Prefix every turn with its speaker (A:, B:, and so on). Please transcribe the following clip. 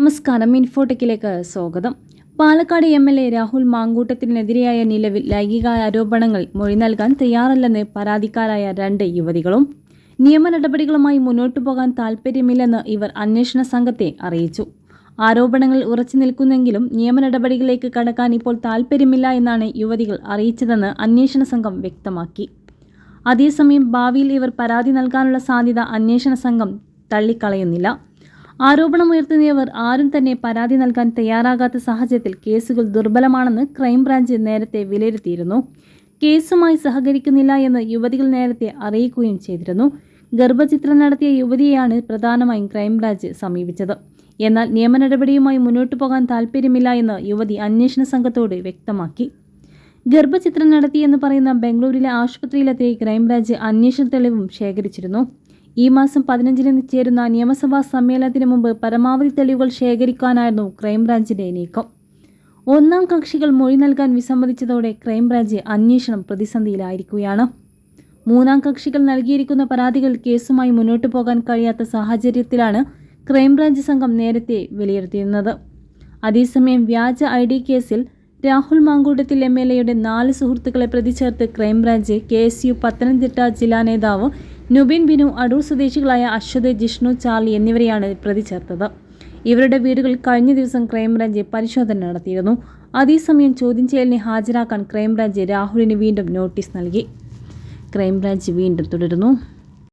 A: നമസ്കാരം ഇൻഫോടെക്കിലേക്ക് സ്വാഗതം. Palakkad M L A Rahul മാങ്കൂട്ടത്തിനെതിരെയായ നിലവിൽ ലൈംഗിക ആരോപണങ്ങൾ മൊഴി നൽകാൻ തയ്യാറല്ലെന്ന് പരാതിക്കാരായ രണ്ട് യുവതികളും. നിയമ നടപടികളുമായി മുന്നോട്ടു പോകാൻ താൽപ്പര്യമില്ലെന്ന് ഇവർ അന്വേഷണ സംഘത്തെ അറിയിച്ചു. ആരോപണങ്ങൾ ഉറച്ചു നിൽക്കുന്നെങ്കിലും നിയമ നടപടികളിലേക്ക് കടക്കാൻ ഇപ്പോൾ താൽപ്പര്യമില്ല എന്നാണ് യുവതികൾ അറിയിച്ചതെന്ന് അന്വേഷണ സംഘം വ്യക്തമാക്കി. അതേസമയം ഭാവിയിൽ ഇവർ പരാതി നൽകാനുള്ള സാധ്യത അന്വേഷണ സംഘം തള്ളിക്കളയുന്നില്ല. ആരോപണമുയർത്തുന്നവർ ആരും തന്നെ പരാതി നൽകാൻ തയ്യാറാകാത്ത സാഹചര്യത്തിൽ കേസുകൾ ദുർബലമാണെന്ന് ക്രൈംബ്രാഞ്ച് നേരത്തെ വിലയിരുത്തിയിരുന്നു. കേസുമായി സഹകരിക്കുന്നില്ല എന്ന് യുവതികൾ നേരത്തെ അറിയിക്കുകയും ചെയ്തിരുന്നു. ഗർഭചിത്രം നടത്തിയ യുവതിയെയാണ് പ്രധാനമായും ക്രൈംബ്രാഞ്ച് സമീപിച്ചത്. എന്നാൽ നിയമ നടപടിയുമായി മുന്നോട്ടു പോകാൻ താൽപ്പര്യമില്ല എന്ന് യുവതി അന്വേഷണ സംഘത്തോട് വ്യക്തമാക്കി. ഗർഭചിത്രം നടത്തിയെന്ന് പറയുന്ന ബംഗളൂരിലെ ആശുപത്രിയിലെത്തി ക്രൈംബ്രാഞ്ച് അന്വേഷണ തെളിവും ശേഖരിച്ചിരുന്നു. ഈ മാസം പതിനഞ്ചിന് ചേരുന്ന നിയമസഭാ സമ്മേളനത്തിന് മുമ്പ് പരമാവധി തെളിവുകൾ ശേഖരിക്കാനായിരുന്നു ക്രൈംബ്രാഞ്ചിന്റെ നീക്കം. ഒന്നാം കക്ഷികൾ മൊഴി നൽകാൻ വിസമ്മതിച്ചതോടെ ക്രൈംബ്രാഞ്ച് അന്വേഷണം പ്രതിസന്ധിയിലായിരിക്കുകയാണ്. മൂന്നാം കക്ഷികൾ നൽകിയിരിക്കുന്ന പരാതികൾ കേസുമായി മുന്നോട്ടു പോകാൻ കഴിയാത്ത സാഹചര്യത്തിലാണ് ക്രൈംബ്രാഞ്ച് സംഘം നേരത്തെ വിലയിരുത്തിയിരുന്നത്. അതേസമയം വ്യാജ ഐ ഡി കേസിൽ രാഹുൽ മാങ്കൂട്ടത്തിൽ എം എൽ എയുടെ നാല് സുഹൃത്തുക്കളെ പ്രതി ചേർത്ത് crime branch K S U Pathanamthitta ജില്ലാ നേതാവ് നുബിൻ ബിനു അടൂർ സ്വദേശികളായ അശ്വത് ജിഷ്ണു ചാർലി എന്നിവരെയാണ് പ്രതി ചേർത്തത്. ഇവരുടെ വീടുകളിൽ കഴിഞ്ഞ ദിവസം ക്രൈംബ്രാഞ്ച് പരിശോധന നടത്തിയിരുന്നു. അതേസമയം ചോദ്യം ചെയ്യലിന് ഹാജരാക്കാൻ ക്രൈംബ്രാഞ്ച് രാഹുലിന് വീണ്ടും നോട്ടീസ് നൽകി. ക്രൈംബ്രാഞ്ച് വീണ്ടും തുടരുന്നു.